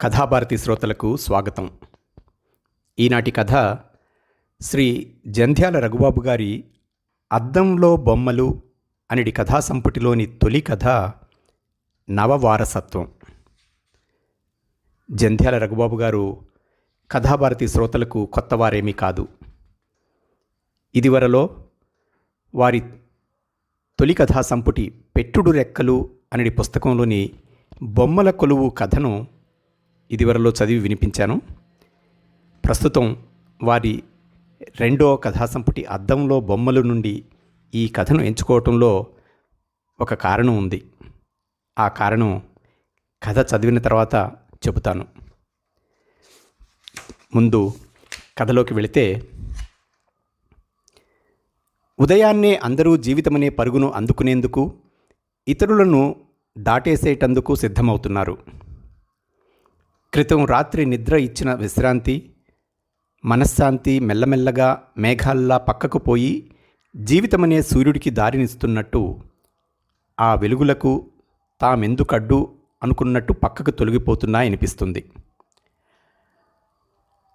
కథాభారతి శ్రోతలకు స్వాగతం. ఈనాటి కథ శ్రీ జంధ్యాల రఘుబాబు గారి అద్దంలో బొమ్మలు అనిడి కథా సంపుటిలోని తొలి కథ నవవారసత్వం. జంధ్యాల రఘుబాబు గారు కథాభారతి శ్రోతలకు కొత్తవారేమీ కాదు. ఇదివరలో వారి తొలి కథా సంపుటి పెట్టుడు రెక్కలు అనిడి పుస్తకంలోని బొమ్మల కొలువు కథను ఇదివరలో చదివి వినిపించాను. ప్రస్తుతం వారి రెండో కథా సంపుటి అద్దంలో బొమ్మల నుండి ఈ కథను ఎంచుకోవటంలో ఒక కారణం ఉంది. ఆ కారణం కథ చదివిన తర్వాత చెబుతాను. ముందు కథలోకి వెళితే ఉదయాన్నే అందరూ జీవితమనే పరుగును అందుకునేందుకు ఇతరులను దాటేసేటందుకు సిద్ధమవుతున్నారు. క్రితం రాత్రి నిద్ర ఇచ్చిన విశ్రాంతి మనశ్శాంతి మెల్లమెల్లగా మేఘాల్లా పక్కకు పోయి జీవితమనే సూర్యుడికి దారినిస్తున్నట్టు ఆ వెలుగులకు తామెందుకడ్డు అనుకున్నట్టు పక్కకు తొలగిపోతున్నాయనిపిస్తుంది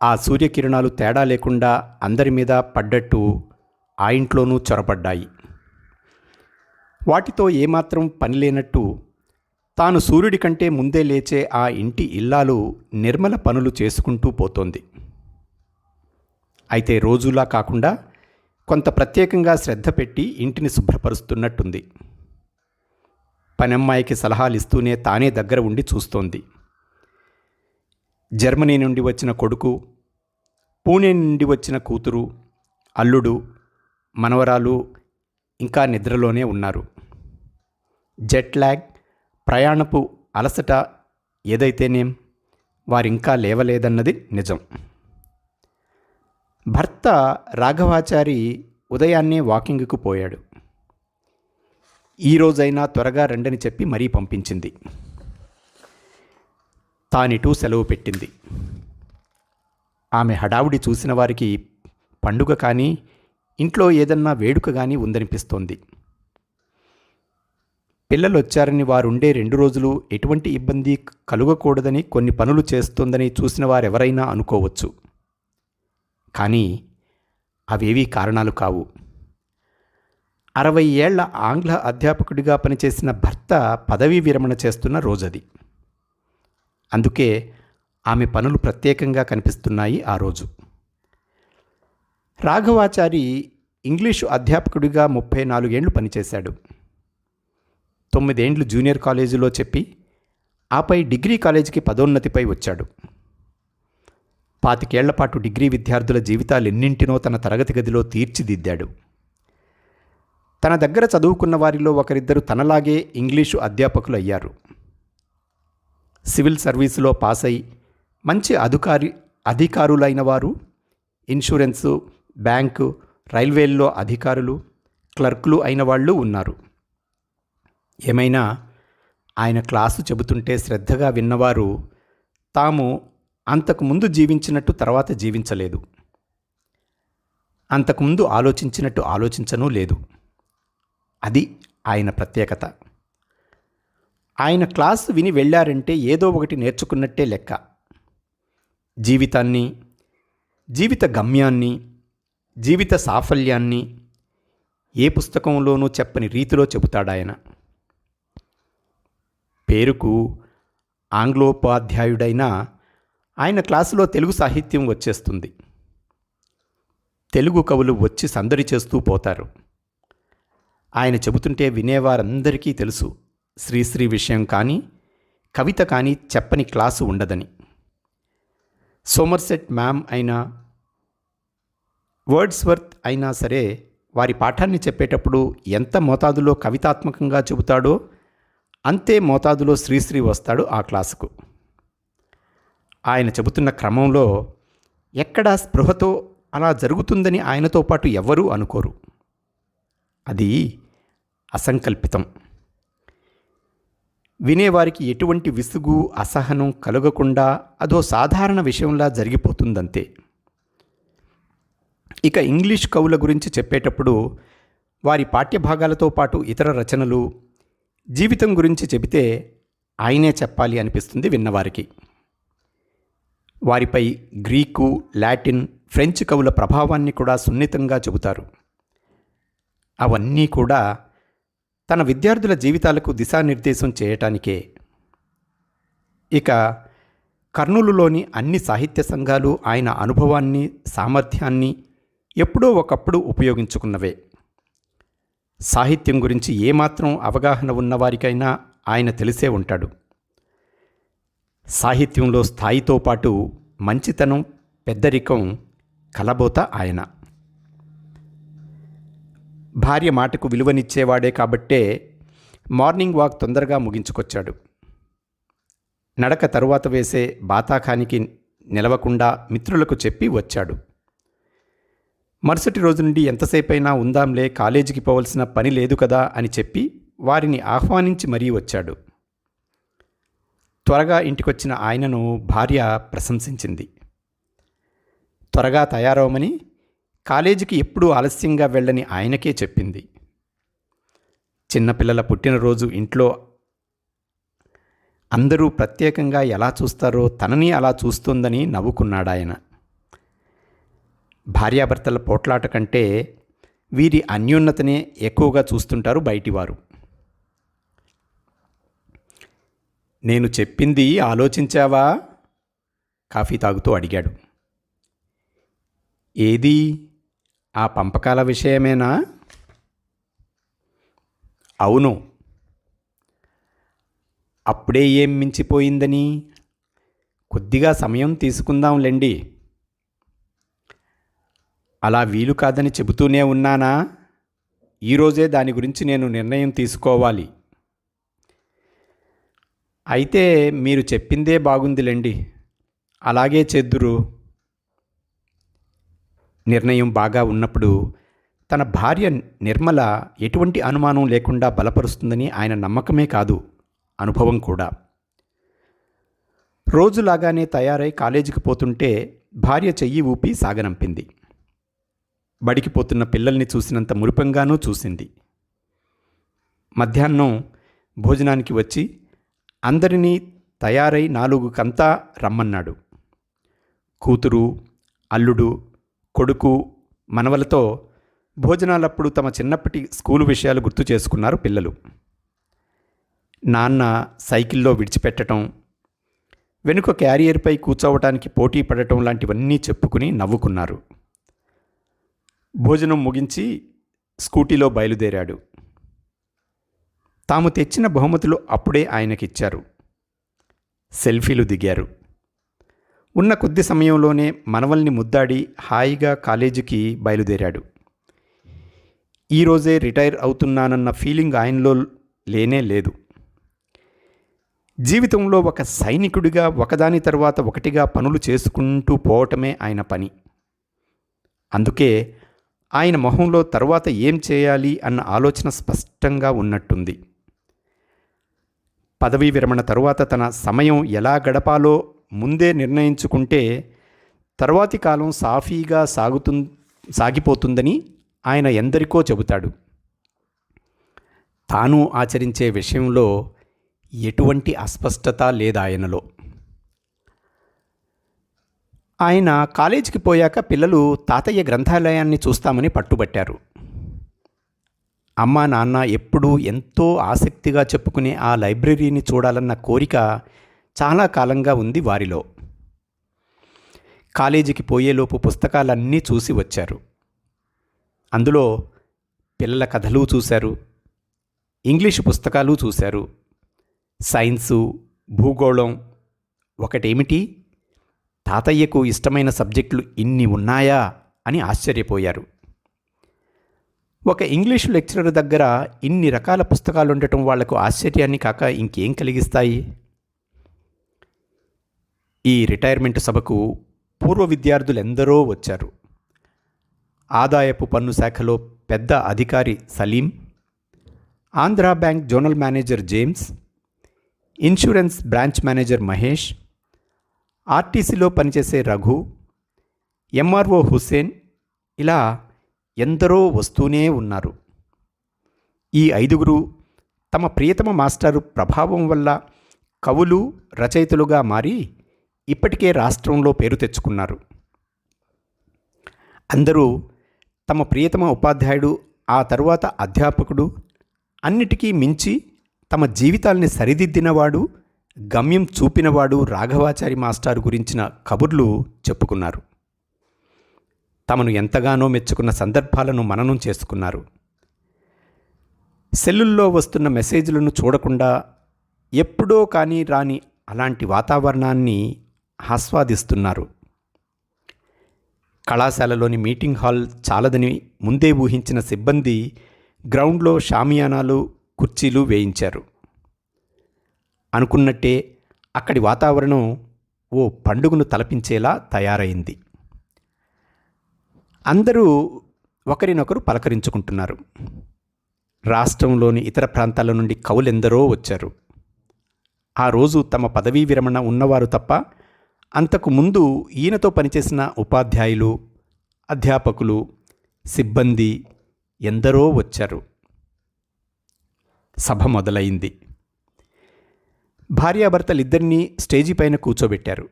ఆ సూర్యకిరణాలు తేడా లేకుండా అందరి మీద పడ్డట్టు ఆ ఇంట్లోనూ చొరబడ్డాయి. వాటితో ఏమాత్రం పని లేనట్టు తాను సూర్యుడి కంటే ముందే లేచే ఆ ఇంటి ఇల్లాలు నిర్మల పనులు చేసుకుంటూ పోతోంది. అయితే రోజులా కాకుండా కొంత ప్రత్యేకంగా శ్రద్ధ పెట్టి ఇంటిని శుభ్రపరుస్తున్నట్టుంది. పనమ్మాయికి సలహాలు ఇస్తూనే తానే దగ్గర ఉండి చూస్తోంది. జర్మనీ నుండి వచ్చిన కొడుకు పూణే నుండి వచ్చిన కూతురు అల్లుడు మనవరాలు ఇంకా నిద్రలోనే ఉన్నారు. జెట్ ల్యాగ్ ప్రయాణపు అలసట ఏదైతేనేం వారింకా లేవలేదన్నది నిజం. భర్త రాఘవాచారి ఉదయాన్నే వాకింగ్కు పోయాడు. ఈ రోజైనా త్వరగా రండని చెప్పి మరీ పంపించింది. తానిటూ సెలవు పెట్టింది. ఆమె హడావుడి చూసిన వారికి పండుగ కానీ ఇంట్లో ఏదన్నా వేడుక కానీ ఉందనిపిస్తోంది. పిల్లలు వచ్చారని వారుండే రెండు రోజులు ఎటువంటి ఇబ్బంది కలుగకూడదని కొన్ని పనులు చేస్తుందని చూసిన వారెవరైనా అనుకోవచ్చు. కానీ అవేవీ కారణాలు కావు. అరవై ఏళ్ళ ఆంగ్ల అధ్యాపకుడిగా పనిచేసిన భర్త పదవీ విరమణ చేస్తున్న రోజది. అందుకే ఆమె పనులు ప్రత్యేకంగా కనిపిస్తున్నాయి ఆ రోజు. రాఘవాచారి ఇంగ్లీషు అధ్యాపకుడిగా ముప్పై నాలుగేళ్ళు పనిచేశాడు. తొమ్మిదేండ్లు జూనియర్ కాలేజీలో చెప్పి ఆపై డిగ్రీ కాలేజీకి పదోన్నతిపై వచ్చాడు. పాతికేళ్ళపాటు డిగ్రీ విద్యార్థుల జీవితాలెన్నింటినో తన తరగతి గదిలో తీర్చిదిద్దాడు. తన దగ్గర చదువుకున్న వారిలో ఒకరిద్దరు తనలాగే ఇంగ్లీషు అధ్యాపకులు అయ్యారు సివిల్ సర్వీసులో పాస్ అయి మంచి అధికారి అధికారులైన వారు ఇన్సూరెన్సు బ్యాంకు రైల్వేల్లో అధికారులు క్లర్కులు అయిన వాళ్ళు ఉన్నారు. ఏమైనా ఆయన క్లాసు చెబుతుంటే శ్రద్ధగా విన్నవారు తాము అంతకుముందు జీవించినట్టు తర్వాత జీవించలేదు. అంతకుముందు ఆలోచించినట్టు ఆలోచించనూ లేదు. అది ఆయన ప్రత్యేకత. ఆయన క్లాసు విని వెళ్ళారంటే ఏదో ఒకటి నేర్చుకున్నట్టే లెక్క. జీవితాన్ని జీవిత గమ్యాన్ని జీవిత సాఫల్యాన్ని ఏ పుస్తకంలోనూ చెప్పని రీతిలో చెబుతాడాయన. పేరుకు ఆంగ్లోపాధ్యాయుడైనా ఆయన క్లాసులో తెలుగు సాహిత్యం వచ్చేస్తుంది. తెలుగు కవులు వచ్చి సందడి చేస్తూ పోతారు. ఆయన చెబుతుంటే వినేవారందరికీ తెలుసు. శ్రీశ్రీ విషయం కానీ కవిత కానీ చెప్పని క్లాసు ఉండదని. సోమర్సెట్ మ్యామ్ అయినా వర్డ్స్వర్త్ అయినా సరే వారి పాఠాన్ని చెప్పేటప్పుడు ఎంత మోతాదులో కవితాత్మకంగా చెబుతాడో అంతే మోతాదులో శ్రీశ్రీ వస్తాడు ఆ క్లాసుకు. ఆయన చెబుతున్న క్రమంలో ఎక్కడా స్పృహతో అలా జరుగుతుందని ఆయనతో పాటు ఎవ్వరూ అనుకోరు. అది అసంకల్పితం. వినేవారికి ఎటువంటి విసుగు అసహనం కలగకుండా అదో సాధారణ విషయంలా జరిగిపోతుందంతే. ఇక ఇంగ్లీష్ కవుల గురించి చెప్పేటప్పుడు వారి పాఠ్యభాగాలతో పాటు ఇతర రచనలు జీవితం గురించి చెబితే ఆయనే చెప్పాలి అనిపిస్తుంది విన్నవారికి. వారిపై గ్రీకు లాటిన్ ఫ్రెంచ్ కవుల ప్రభావాన్ని కూడా సున్నితంగా చెబుతారు. అవన్నీ కూడా తన విద్యార్థుల జీవితాలకు దిశానిర్దేశం చేయటానికే. ఇక కర్నూలులోని అన్ని సాహిత్య సంఘాలు ఆయన అనుభవాన్ని సామర్థ్యాన్ని ఎప్పుడో ఒకప్పుడు ఉపయోగించుకున్నవే. సాహిత్యం గురించి ఏమాత్రం అవగాహన ఉన్నవారికైనా ఆయన తెలిసే ఉంటాడు. సాహిత్యంలో స్థాయితో పాటు మంచితనం పెద్దరికం కలబోత ఆయన. భార్య మాటకు విలువనిచ్చేవాడే కాబట్టే మార్నింగ్ వాక్ తొందరగా ముగించుకొచ్చాడు. నడక తరువాత వేసే బాతాఖానికి నిలవకుండా మిత్రులకు చెప్పి వచ్చాడు. మరుసటి రోజు నుండి ఎంతసేపైనా ఉందాంలే కాలేజీకి పోవలసిన పని లేదు కదా అని చెప్పి వారిని ఆహ్వానించి మరీ వచ్చాడు. త్వరగా ఇంటికొచ్చిన ఆయనను భార్య ప్రశంసించింది. త్వరగా తయారవమని కాలేజీకి ఎప్పుడూ ఆలస్యంగా వెళ్ళని ఆయనకే చెప్పింది. చిన్నపిల్లల పుట్టినరోజు ఇంట్లో అందరూ ప్రత్యేకంగా ఎలా చూస్తారో తనని అలా చూస్తుందని నవ్వుకున్నాడాయన. భార్యాభర్తల పోట్లాట కంటే వీరి అన్యోన్నతనే ఎక్కువగా చూస్తుంటారు బయటివారు. నేను చెప్పింది ఆలోచించావా? కాఫీ తాగుతూ అడిగాడు. ఏది? ఆ పంపకాల విషయమేనా? అవును. అప్పుడే ఏం మించిపోయిందని? కొద్దిగా సమయం తీసుకుందాంలేండి. అలా వీలు కాదని చెబుతూనే ఉన్నానా? ఈరోజే దాని గురించి నేను నిర్ణయం తీసుకోవాలి. అయితే మీరు చెప్పిందే బాగుందిలేండి. అలాగే చేద్దురు. నిర్ణయం బాగా ఉన్నప్పుడు తన భార్య నిర్మల ఎటువంటి అనుమానం లేకుండా బలపరుస్తుందని ఆయన నమ్మకమే కాదు అనుభవం కూడా. రోజులాగానే తయారై కాలేజీకి పోతుంటే భార్య చెయ్యి ఊపి సాగనంపింది. బడికి పోతున్న పిల్లల్ని చూసినంత మురిపంగానూ చూసింది. మధ్యాహ్నం భోజనానికి వచ్చి అందరినీ తయారై నాలుగుకంతా రమ్మన్నాడు. కూతురు అల్లుడు కొడుకు మనవలతో భోజనాలప్పుడు తమ చిన్నప్పటి స్కూలు విషయాలు గుర్తు చేసుకున్నారు పిల్లలు. నాన్న సైకిల్లో విడిచిపెట్టడం వెనుక క్యారియర్పై కూర్చోవటానికి పోటీ పడటం లాంటివన్నీ చెప్పుకుని నవ్వుకున్నారు. భోజనం ముగించి స్కూటీలో బయలుదేరాడు. తాము తెచ్చిన బహుమతులు అప్పుడే ఆయనకిచ్చారు. సెల్ఫీలు దిగారు. ఉన్న కొద్ది సమయంలోనే మనవల్ని ముద్దాడి హాయిగా కాలేజీకి బయలుదేరాడు. ఈరోజే రిటైర్ అవుతున్నానన్న ఫీలింగ్ ఆయనలో లేనే లేదు. జీవితంలో ఒక సైనికుడిగా ఒకదాని తర్వాత ఒకటిగా పనులు చేసుకుంటూ పోవటమే ఆయన పని. అందుకే ఆయన మొహంలో తర్వాత ఏం చేయాలి అన్న ఆలోచన స్పష్టంగా ఉన్నట్టుంది. పదవీ విరమణ తరువాత తన సమయం ఎలా గడపాలో ముందే నిర్ణయించుకుంటే తర్వాతి కాలం సాఫీగా సాగుతు సాగిపోతుందని ఆయన ఎందరికో చెబుతాడు. తాను ఆచరించే విషయంలో ఎటువంటి అస్పష్టత లేదాయనలో. ఆయన కాలేజీకి పోయాక పిల్లలు తాతయ్య గ్రంథాలయాన్ని చూస్తామని పట్టుబట్టారు. అమ్మ నాన్న ఎప్పుడూ ఎంతో ఆసక్తిగా చెప్పుకునే ఆ లైబ్రరీని చూడాలన్న కోరిక చాలా కాలంగా ఉంది వారిలో. కాలేజీకి పోయేలోపు పుస్తకాలన్నీ చూసి వచ్చారు. అందులో పిల్లల కథలు చూశారు ఇంగ్లీషు పుస్తకాలు చూశారు సైన్సు భూగోళం ఒకటేమిటి? తాతయ్యకు ఇష్టమైన సబ్జెక్టులు ఇన్ని ఉన్నాయా అని ఆశ్చర్యపోయారు. ఒక ఇంగ్లీషు లెక్చరర్ దగ్గర ఇన్ని రకాల పుస్తకాలు ఉండటం వాళ్ళకు ఆశ్చర్యాన్ని కాక ఇంకేం కలిగిస్తాయి? ఈ రిటైర్మెంట్ సభకు పూర్వ విద్యార్థులెందరో వచ్చారు. ఆదాయపు పన్ను శాఖలో పెద్ద అధికారి Salim Andhra bank zonal manager James insurance branch manager Mahesh ఆర్టీసీలో పనిచేసే రఘు ఎంఆర్ఓ హుస్సేన్ ఇలా ఎందరో వస్తూనే ఉన్నారు. ఈ ఐదుగురు తమ ప్రియతమ మాస్టారు ప్రభావం వల్ల కవులు రచయితలుగా మారి ఇప్పటికే రాష్ట్రంలో పేరు తెచ్చుకున్నారు. అందరూ తమ ప్రియతమ ఉపాధ్యాయుడు ఆ తరువాత అధ్యాపకుడు అన్నిటికీ మించి తమ జీవితాల్ని సరిదిద్దినవాడు గమ్యం చూపినవాడు రాఘవాచారి మాస్టారు గురించిన కబుర్లు చెప్పుకున్నారు. తమను ఎంతగానో మెచ్చుకున్న సందర్భాలను మననం చేసుకున్నారు. సెల్లుల్లో వస్తున్న మెసేజ్లను చూడకుండా ఎప్పుడో కానీ రాని అలాంటి వాతావరణాన్ని ఆస్వాదిస్తున్నారు. కళాశాలలోని మీటింగ్ హాల్ చాలదని ముందే ఊహించిన సిబ్బంది గ్రౌండ్లో షామియానాలు కుర్చీలు వేయించారు. అనుకున్నట్టే అక్కడి వాతావరణం ఓ పండుగను తలపించేలా తయారైంది. అందరూ ఒకరినొకరు పలకరించుకుంటున్నారు. రాష్ట్రంలోని ఇతర ప్రాంతాల నుండి కవులెందరో వచ్చారు. ఆ రోజు తమ పదవీ విరమణ ఉన్నవారు తప్ప అంతకు ముందు ఈయనతో పనిచేసిన ఉపాధ్యాయులు అధ్యాపకులు సిబ్బంది ఎందరో వచ్చారు. సభ మొదలైంది. భార్యాభర్తలిద్దరినీ స్టేజీ పైన కూర్చోబెట్టారు.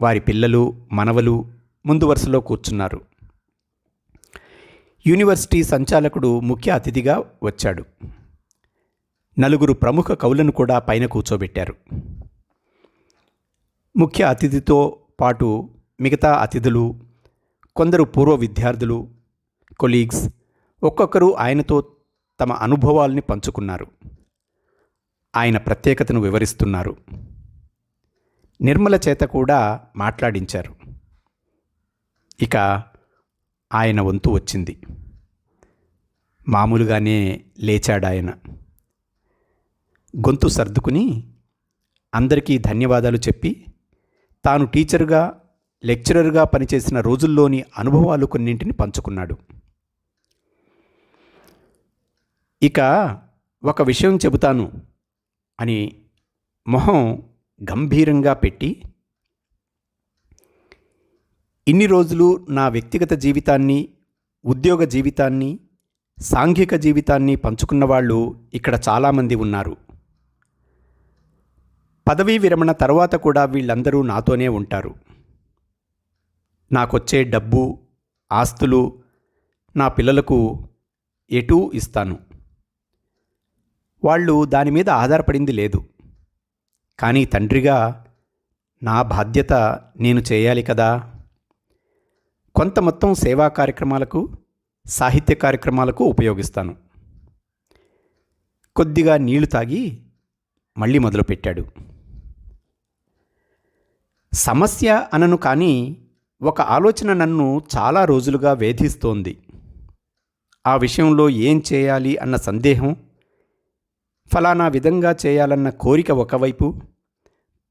వారి పిల్లలు మనవలు ముందు వరుసలో కూర్చున్నారు. యూనివర్సిటీ సంచాలకుడు ముఖ్య అతిథిగా వచ్చాడు. నలుగురు ప్రముఖ కవులను కూడా పైన కూర్చోబెట్టారు. ముఖ్య అతిథితో పాటు మిగతా అతిథులు కొందరు పూర్వ విద్యార్థులు కొలీగ్స్ ఒక్కొక్కరు ఆయనతో తమ అనుభవాల్ని పంచుకున్నారు. ఆయన ప్రత్యేకతను వివరిస్తున్నారు. నిర్మల చేత కూడా మాట్లాడించారు. ఇక ఆయన వంతు వచ్చింది. మామూలుగానే లేచాడాయన. గొంతు సర్దుకుని అందరికీ ధన్యవాదాలు చెప్పి తాను టీచరుగా లెక్చరర్గా పనిచేసిన రోజుల్లోని అనుభవాలు కొన్నింటిని పంచుకున్నాడు. ఇక ఒక విషయం చెబుతాను. అని మొహం గంభీరంగా పెట్టి ఇన్ని రోజులు నా వ్యక్తిగత జీవితాన్ని ఉద్యోగ జీవితాన్ని సాంఘిక జీవితాన్ని పంచుకున్న వాళ్ళు ఇక్కడ చాలామంది ఉన్నారు. పదవీ విరమణ తర్వాత కూడా వీళ్ళందరూ నాతోనే ఉంటారు. నాకొచ్చే డబ్బు ఆస్తులు నా పిల్లలకు ఎటూ ఇస్తాను. వాళ్ళు దాని మీద ఆధారపడింది లేదు. కానీ తండ్రిగా నా బాధ్యత నేను చేయాలి కదా. కొంత మొత్తం సేవా కార్యక్రమాలకు సాహిత్య కార్యక్రమాలకు ఉపయోగిస్తాను. కొద్దిగా నీళ్ళు తాగి మళ్ళీ మొదలుపెట్టాడు. సమస్య అనను కానీ ఒక ఆలోచన నన్ను చాలా రోజులుగా వేధిస్తోంది. ఆ విషయంలో ఏం చేయాలి అన్న సందేహం ఫలానా విధంగా చేయాలన్న కోరిక ఒకవైపు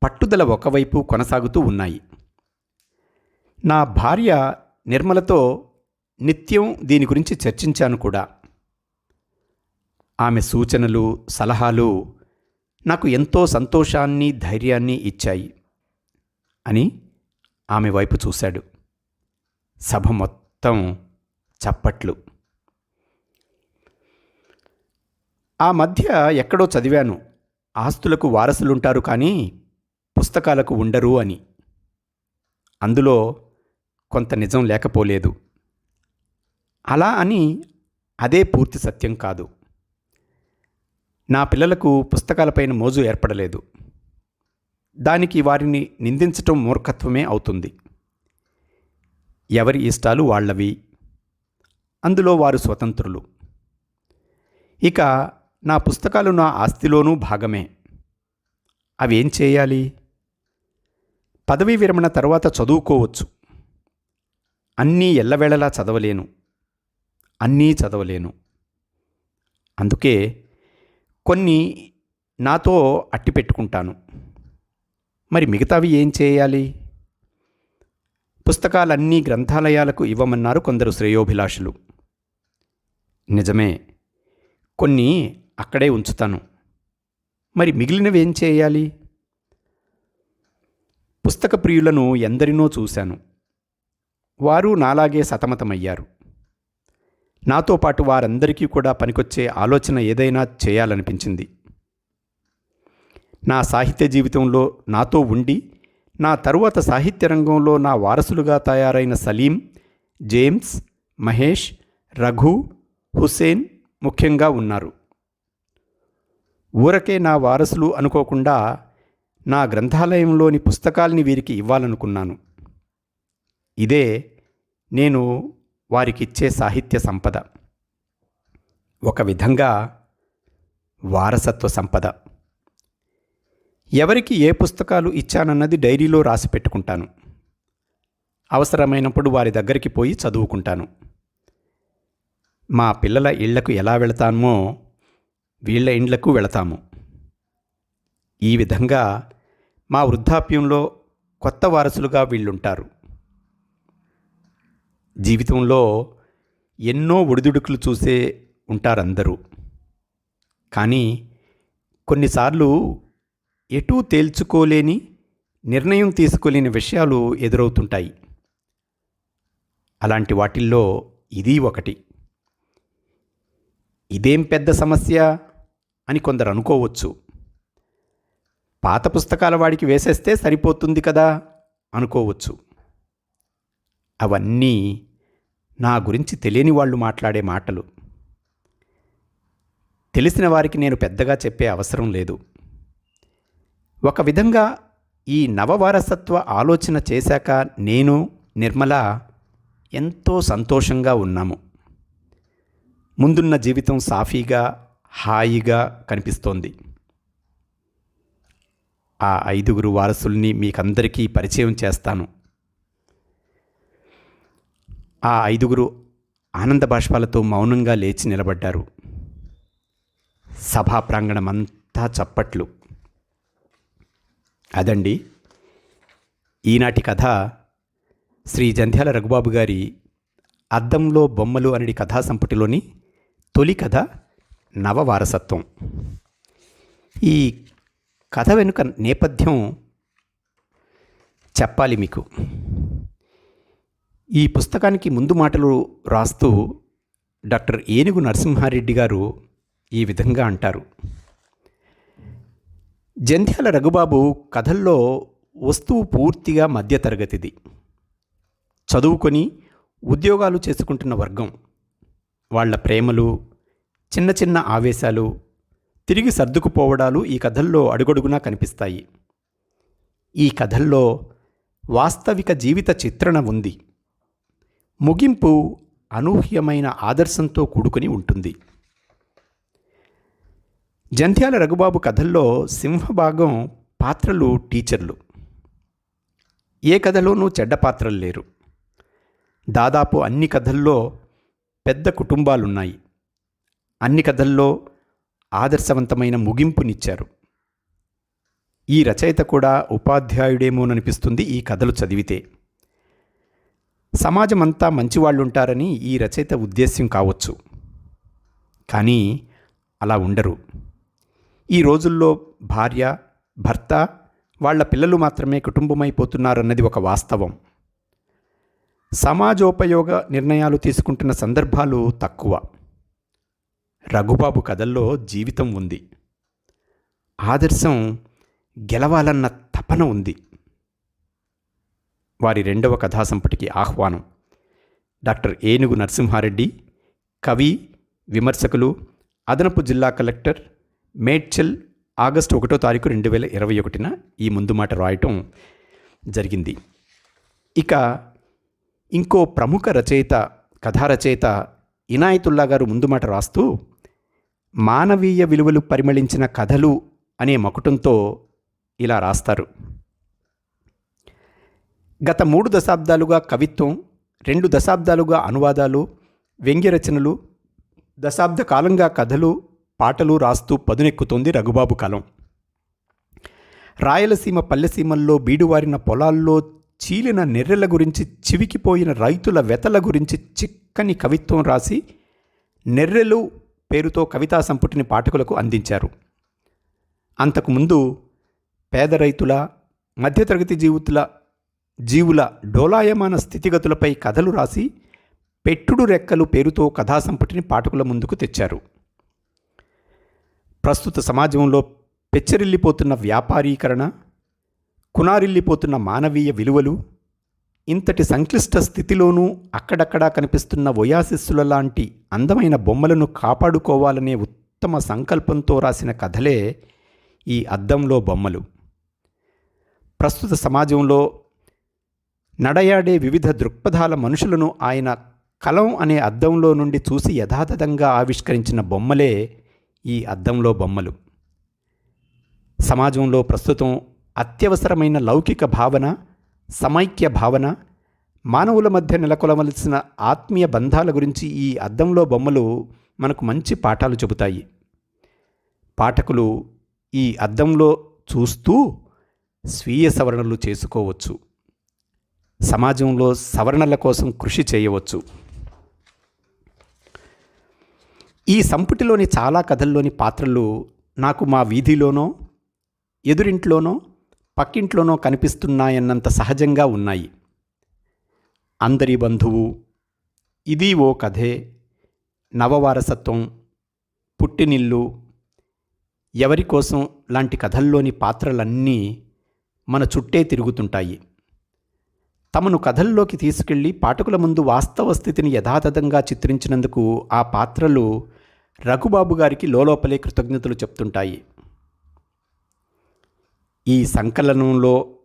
పట్టుదల ఒకవైపు కొనసాగుతూ ఉన్నాయి. నా భార్య నిర్మలతో నిత్యం దీని గురించి చర్చించాను కూడా. ఆమె సూచనలు సలహాలు నాకు ఎంతో సంతోషాన్ని ధైర్యాన్ని ఇచ్చాయి అని ఆమె వైపు చూశాడు. సభ మొత్తం చప్పట్లు. ఆ మధ్య ఎక్కడో చదివాను. ఆస్తులకు వారసులుంటారు కానీ పుస్తకాలకు ఉండరు అని. అందులో కొంత నిజం లేకపోలేదు. అలా అని అదే పూర్తి సత్యం కాదు. నా పిల్లలకు పుస్తకాలపైన మోజు ఏర్పడలేదు. దానికి వారిని నిందించటం మూర్ఖత్వమే అవుతుంది. ఎవరి ఇష్టాలు వాళ్ళవి? అందులో వారు స్వతంత్రులు. ఇక నా పుస్తకాలు నా ఆస్తిలోనూ భాగమే. అవేం చేయాలి? పదవీ విరమణ తర్వాత చదువుకోవచ్చు. అన్నీ ఎల్లవేళలా చదవలేను. అన్నీ చదవలేను. అందుకే కొన్ని నాతో అట్టి పెట్టుకుంటాను. మరి మిగతావి ఏం చేయాలి? పుస్తకాలన్నీ గ్రంథాలయాలకు ఇవ్వమన్నారు కొందరు శ్రేయోభిలాషులు. నిజమే కొన్ని అక్కడే ఉంచుతాను. మరి మిగిలినవి ఏం చేయాలి? పుస్తక ప్రియులను ఎందరినో చూశాను. వారు నాలాగే సతమతమయ్యారు. నాతో పాటు వారందరికీ కూడా పనికొచ్చే ఆలోచన ఏదైనా చేయాలనిపించింది. నా సాహిత్య జీవితంలో నాతో ఉండి నా తరువాత సాహిత్య రంగంలో నా వారసులుగా తయారైన సలీం జేమ్స్ మహేష్ రఘు హుసేన్ ముఖ్యంగా ఉన్నారు. ఊరకే నా వారసులు అనుకోకుండా నా గ్రంథాలయంలోని పుస్తకాల్ని వీరికి ఇవ్వాలనుకున్నాను. ఇదే నేను వారికిచ్చే సాహిత్య సంపద. ఒక విధంగా వారసత్వ సంపద. ఎవరికి ఏ పుస్తకాలు ఇచ్చానన్నది డైరీలో రాసి పెట్టుకుంటాను. అవసరమైనప్పుడు వారి దగ్గరికి పోయి చదువుకుంటాను. మా పిల్లల ఇళ్ళకు ఎలా వెళతామో వీళ్ళ ఇండ్లకు వెళతాము. ఈ విధంగా మా వృద్ధాప్యంలో కొత్త వారసులుగా వీళ్ళుంటారు. జీవితంలో ఎన్నో ఒడిదుడుకులు చూసే ఉంటారందరూ. కానీ కొన్నిసార్లు ఎటూ తేల్చుకోలేని నిర్ణయం తీసుకోలేని విషయాలు ఎదురవుతుంటాయి. అలాంటి వాటిల్లో ఇది ఒకటి. ఇదేం పెద్ద సమస్య? అని కొందరు అనుకోవచ్చు. పాత పుస్తకాల వాడికి వేసేస్తే సరిపోతుంది కదా? అనుకోవచ్చు. అవన్నీ నా గురించి తెలియని వాళ్ళు మాట్లాడే మాటలు. తెలిసిన వారికి నేను పెద్దగా చెప్పే అవసరం లేదు. ఒక విధంగా ఈ నవవారసత్వ ఆలోచన చేశాక నేను నిర్మల ఎంతో సంతోషంగా ఉన్నాము. ముందున్న జీవితం సాఫీగా హాయిగా కనిపిస్తోంది. ఆ ఐదుగురు వారసుల్ని మీకందరికీ పరిచయం చేస్తాను. ఆ ఐదుగురు ఆనంద బాష్పాలతో మౌనంగా లేచి నిలబడ్డారు. సభా ప్రాంగణమంతా చప్పట్లు. అదండి ఈనాటి కథ. శ్రీ జంధ్యాల రఘుబాబు గారి అద్దంలో బొమ్మలు అనేది కథా సంపుటిలోని తొలి కథ. నవవారసత్వం. ఈ కథ వెనుక నేపథ్యం చెప్పాలి మీకు. ఈ పుస్తకానికి ముందు మాటలు రాస్తూ డాక్టర్ ఏనుగు నరసింహారెడ్డి గారు ఈ విధంగా అంటారు. జంధ్యాల రఘుబాబు కథల్లో వస్తువు పూర్తిగా మధ్యతరగతిది. చదువుకొని ఉద్యోగాలు చేసుకుంటున్న వర్గం. వాళ్ళ ప్రేమలు చిన్న చిన్న ఆవేశాలు తిరిగి సర్దుకుపోవడాలు ఈ కథల్లో అడుగడుగునా కనిపిస్తాయి. ఈ కథల్లో వాస్తవిక జీవిత చిత్రణ ఉంది. ముగింపు అనూహ్యమైన ఆదర్శంతో కూడుకుని ఉంటుంది. జంధ్యాల రఘుబాబు కథల్లో సింహభాగం పాత్రలు టీచర్లు. ఏ కథలోనూ చెడ్డ పాత్రలు లేరు. దాదాపు అన్ని కథల్లో పెద్ద కుటుంబాలున్నాయి. అన్ని కథల్లో ఆదర్శవంతమైన ముగింపునిచ్చారు. ఈ రచయిత కూడా ఉపాధ్యాయుడేమోననిపిస్తుంది ఈ కథలు చదివితే. సమాజమంతా మంచివాళ్ళుంటారని ఈ రచయిత ఉద్దేశ్యం కావచ్చు. కానీ అలా ఉండరు. ఈ రోజుల్లో భార్య భర్త వాళ్ళ పిల్లలు మాత్రమే కుటుంబమైపోతున్నారన్నది ఒక వాస్తవం. సమాజోపయోగ నిర్ణయాలు తీసుకుంటున్న సందర్భాలు తక్కువ. రఘుబాబు కథల్లో జీవితం ఉంది. ఆదర్శం గెలవాలన్న తపన ఉంది. వారి రెండవ కథాసంపుటికి ఆహ్వానం. డాక్టర్ ఏనుగు నరసింహారెడ్డి కవి విమర్శకులు అదనపు జిల్లా కలెక్టర్ మేడ్చల్ ఆగస్టు ఒకటో తారీఖు రెండు వేల ఇరవై ఒకటిన ఈ ముందు మాట రాయటం జరిగింది. ఇక ఇంకో ప్రముఖ రచయిత కథారచయిత ఇనాయతుల్లా గారు ముందు మాట రాస్తూ మానవీయ విలువలు పరిమళించిన కథలు అనే మకుటంతో ఇలా రాస్తారు. గత మూడు దశాబ్దాలుగా కవిత్వం రెండు దశాబ్దాలుగా అనువాదాలు వ్యంగ్య రచనలు దశాబ్ద కాలంగా కథలు పాటలు రాస్తూ పదునెక్కుతోంది రఘుబాబు కాలం. రాయలసీమ పల్లెసీమల్లో బీడువారిన పొలాల్లో చీలిన నెర్రెల గురించి చివికిపోయిన రైతుల వెతల గురించి చిక్కని కవిత్వం రాసి నెర్రెలు పేరుతో కవితా సంపుటిని పాఠకులకు అందించారు. అంతకుముందు పేద రైతుల మధ్యతరగతి జీవితుల జీవుల డోలాయమాన స్థితిగతులపై కథలు రాసి పెట్టుడు రెక్కలు పేరుతో కథాసంపుటిని పాఠకుల ముందుకు తెచ్చారు. ప్రస్తుత సమాజంలో పెచ్చరిల్లిపోతున్న వ్యాపారీకరణ కునారిల్లిపోతున్న మానవీయ విలువలు ఇంతటి సంక్లిష్ట స్థితిలోనూ అక్కడక్కడా కనిపిస్తున్న ఒయాసిస్సుల లాంటి అందమైన బొమ్మలను కాపాడుకోవాలనే ఉత్తమ సంకల్పంతో రాసిన కథలే ఈ అద్దంలో బొమ్మలు. ప్రస్తుత సమాజంలో నడయాడే వివిధ దృక్పథాల మనుషులను ఆయన కలం అనే అద్దంలో నుండి చూసి యథాతథంగా ఆవిష్కరించిన బొమ్మలే ఈ అద్దంలో బొమ్మలు. సమాజంలో ప్రస్తుతం అత్యవసరమైన లౌకిక భావన సమైక్య భావన మానవుల మధ్య నెలకొలవలసిన ఆత్మీయ బంధాల గురించి ఈ అద్దంలో బొమ్మలు మనకు మంచి పాఠాలు చెబుతాయి. పాఠకులు ఈ అద్దంలో చూస్తూ స్వీయ సవరణలు చేసుకోవచ్చు. సమాజంలో సవరణల కోసం కృషి చేయవచ్చు. ఈ సంపుటిలోని చాలా కథల్లోని పాత్రలు నాకు మా వీధిలోనో ఎదురింట్లోనో పక్కింట్లోనో కనిపిస్తున్నాయన్నంత సహజంగా ఉన్నాయి. అందరి బంధువు ఇది ఓ కథే. నవవారసత్వం పుట్టినిల్లు ఎవరి కోసం లాంటి కథల్లోని పాత్రలన్నీ మన చుట్టే తిరుగుతుంటాయి. తమను కథల్లోకి తీసుకెళ్ళి పాఠకుల ముందు వాస్తవ స్థితిని యథాతథంగా చిత్రించినందుకు ఆ పాత్రలు రఘుబాబు గారికి లోలోపలే కృతజ్ఞతలు చెప్తుంటాయి. ఈ సంకలనంలో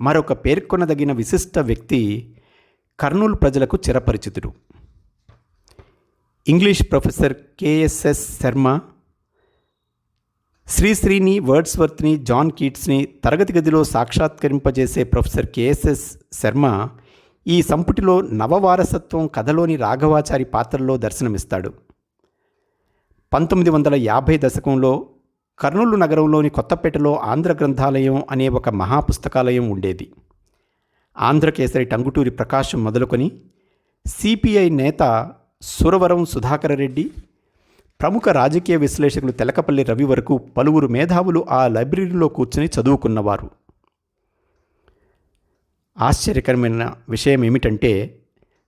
మరొక పేర్కొనదగిన విశిష్ట వ్యక్తి కర్నూలు ప్రజలకు చిరపరిచితుడు. ఇంగ్లీష్ ప్రొఫెసర్ కేఎస్ఎస్ శర్మ శ్రీశ్రీని వర్డ్స్వర్త్ని జాన్ కీట్స్ని తరగతి గదిలో సాక్షాత్కరింపజేసే ప్రొఫెసర్ కేఎస్ఎస్ శర్మ ఈ సంపుటిలో నవవారసత్వం కథలోని రాఘవాచారి పాత్రలో దర్శనమిస్తాడు. పంతొమ్మిది వందల యాభై దశకంలో కర్నూలు నగరంలోని కొత్తపేటలో ఆంధ్ర గ్రంథాలయం అనే ఒక మహాపుస్తకాలయం ఉండేది. ఆంధ్రకేసరి టంగుటూరి ప్రకాశం మొదలుకొని సిపిఐ నేత సురవరం సుధాకర రెడ్డి ప్రముఖ రాజకీయ విశ్లేషకులు తెలకపల్లి రవి వరకు పలువురు మేధావులు ఆ లైబ్రరీలో కూర్చుని చదువుకున్నవారు. ఆశ్చర్యకరమైన విషయం ఏమిటంటే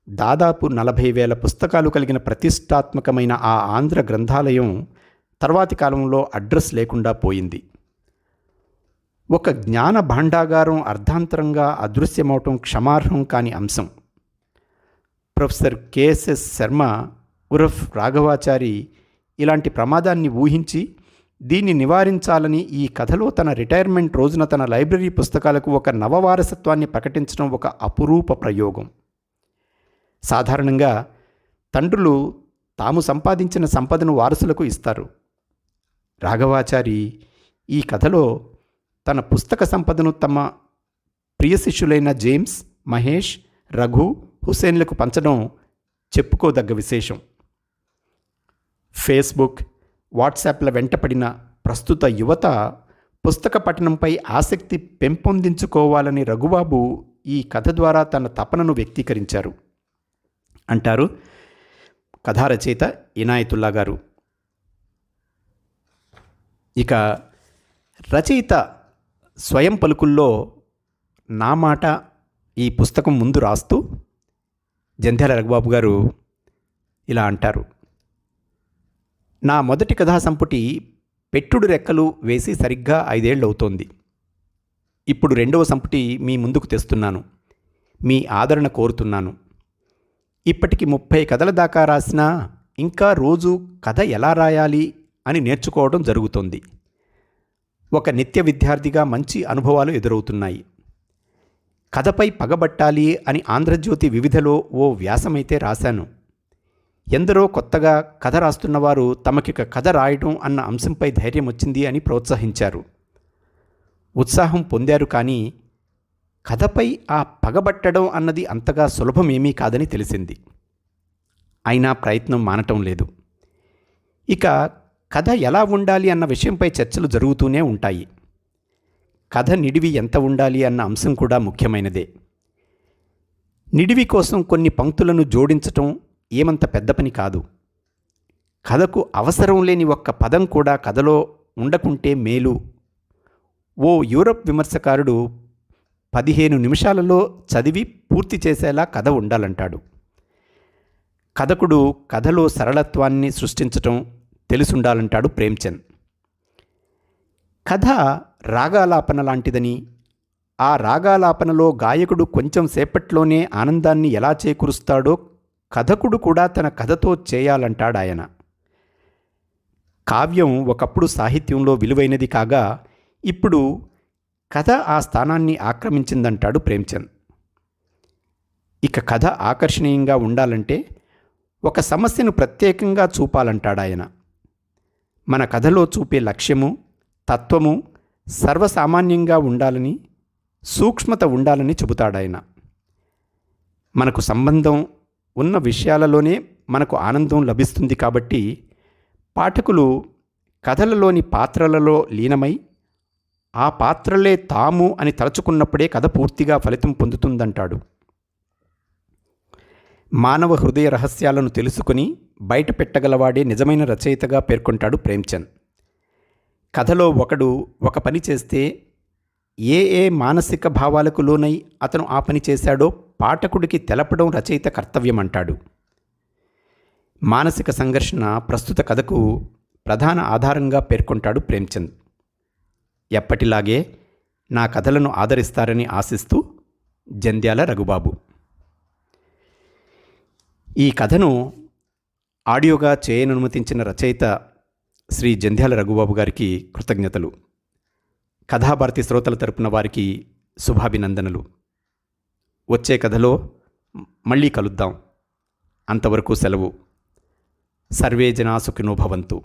దాదాపు నలభై వేల పుస్తకాలు కలిగిన ప్రతిష్టాత్మకమైన ఆ ఆంధ్ర గ్రంథాలయం తర్వాతి కాలంలో అడ్రస్ లేకుండా పోయింది. ఒక జ్ఞాన భాండాగారం అర్ధాంతరంగా అదృశ్యమవటం క్షమార్హం కాని అంశం. ప్రొఫెసర్ కేఎస్ఎస్ శర్మ ఉరఫ్ రాఘవాచారి ఇలాంటి ప్రమాదాన్ని ఊహించి దీన్ని నివారించాలని ఈ కథలో తన రిటైర్మెంట్ రోజున తన లైబ్రరీ పుస్తకాలకు ఒక నవవారసత్వాన్ని ప్రకటించడం ఒక అపురూప ప్రయోగం. సాధారణంగా తండ్రులు తాము సంపాదించిన సంపదను వారసులకు ఇస్తారు. రాఘవాచారి ఈ కథలో తన పుస్తక సంపదను తమ ప్రియ శిష్యులైన జేమ్స్ మహేష్ రఘు హుసేన్లకు పంచడం చెప్పుకోదగ్గ విశేషం. ఫేస్బుక్ వాట్సాప్ల వెంటపడిన ప్రస్తుత యువత పుస్తక పఠనంపై ఆసక్తి పెంపొందించుకోవాలని రఘుబాబు ఈ కథ ద్వారా తన తపనను వ్యక్తీకరించారు. అంటారు కథారచయిత ఇనాయతుల్లా గారు. ఇక రచయిత స్వయం పలుకుల్లో నా మాట ఈ పుస్తకం ముందు రాస్తూ జంధ్యాల రఘుబాబు గారు ఇలా అంటారు. నా మొదటి కథా సంపుటి పెట్టుడు రెక్కలు వేసి సరిగ్గా ఐదేళ్ళు అవుతోంది ఇప్పుడు రెండవ సంపుటి మీ ముందుకు తెస్తున్నాను. మీ ఆదరణ కోరుతున్నాను. ఇప్పటికి ముప్పై కథల దాకా రాసినా ఇంకా రోజు కథ ఎలా రాయాలి అని నేర్చుకోవడం జరుగుతుంది. ఒక నిత్య విద్యార్థిగా మంచి అనుభవాలు ఎదురవుతున్నాయి. కథపై పగబట్టాలి అని ఆంధ్రజ్యోతి వివిధలో ఓ వ్యాసమైతే రాశాను. ఎందరో కొత్తగా కథ రాస్తున్నవారు తమకిక కథ రాయడం అన్న అంశంపై ధైర్యం వచ్చింది అని ప్రోత్సహించారు. ఉత్సాహం పొందారు కానీ కథపై ఆ పగబట్టడం అన్నది అంతగా సులభమేమీ కాదని తెలిసింది. అయినా ప్రయత్నం మానటం లేదు. ఇక కథ ఎలా ఉండాలి అన్న విషయంపై చర్చలు జరుగుతూనే ఉంటాయి. కథ నిడివి ఎంత ఉండాలి అన్న అంశం కూడా ముఖ్యమైనదే. నిడివి కోసం కొన్ని పంక్తులను జోడించటం ఏమంత పెద్ద పని కాదు. కథకు అవసరం లేని ఒక్క పదం కూడా కథలో ఉండకుంటే మేలు. ఓ యూరప్ విమర్శకారుడు పదిహేను నిమిషాలలో చదివి పూర్తి చేసేలా కథ ఉండాలంటాడు. కథకుడు కథలో సరళత్వాన్ని సృష్టించటం తెలుసుండాలంటాడు ప్రేమ్చంద్. కథ రాగాలాపన లాంటిదని ఆ రాగాలాపనలో గాయకుడు కొంచెం సేపట్లోనే ఆనందాన్ని ఎలా చేకూరుస్తాడో కథకుడు కూడా తన కథతో చేయాలంటాడాయన. కావ్యం ఒకప్పుడు సాహిత్యంలో విలువైనది కాగా ఇప్పుడు కథ ఆ స్థానాన్ని ఆక్రమించిందంటాడు ప్రేమ్చంద్. ఇక కథ ఆకర్షణీయంగా ఉండాలంటే ఒక సమస్యను ప్రత్యేకంగా చూపాలంటాడాయన. మన కథలో చూపే లక్ష్యము తత్వము సర్వసామాన్యంగా ఉండాలని సూక్ష్మత ఉండాలని చెబుతాడాయన. మనకు సంబంధం ఉన్న విషయాలలోనే మనకు ఆనందం లభిస్తుంది కాబట్టి పాఠకులు కథలలోని పాత్రలలో లీనమై ఆ పాత్రలే తాము అని తలుచుకున్నప్పుడే కథ పూర్తిగా ఫలితం పొందుతుందంటాడు. మానవ హృదయ రహస్యాలను తెలుసుకుని బయట పెట్టగలవాడే నిజమైన రచయితగా పేర్కొంటాడు ప్రేమ్చంద్. కథలో ఒకడు ఒక పని చేస్తే ఏ ఏ మానసిక భావాలకు లోనై అతను ఆ పని చేశాడో పాఠకుడికి తెలపడం రచయిత కర్తవ్యం అంటాడు మానసిక సంఘర్షణ ప్రస్తుత కథకు ప్రధాన ఆధారంగా పేర్కొంటాడు ప్రేమ్చంద్. ఎప్పటిలాగే నా కథలను ఆదరిస్తారని ఆశిస్తూ జంధ్యాల రఘుబాబు. ఈ కథను ఆడియోగా చేయననుమతించిన రచయిత శ్రీ జంధ్యాల రఘుబాబు గారికి కృతజ్ఞతలు. కథాభారతి శ్రోతల తరపున వారికి శుభాభినందనలు. వచ్చే కథలో మళ్ళీ కలుద్దాం. అంతవరకు సెలవు. సర్వే జనా భవంతు.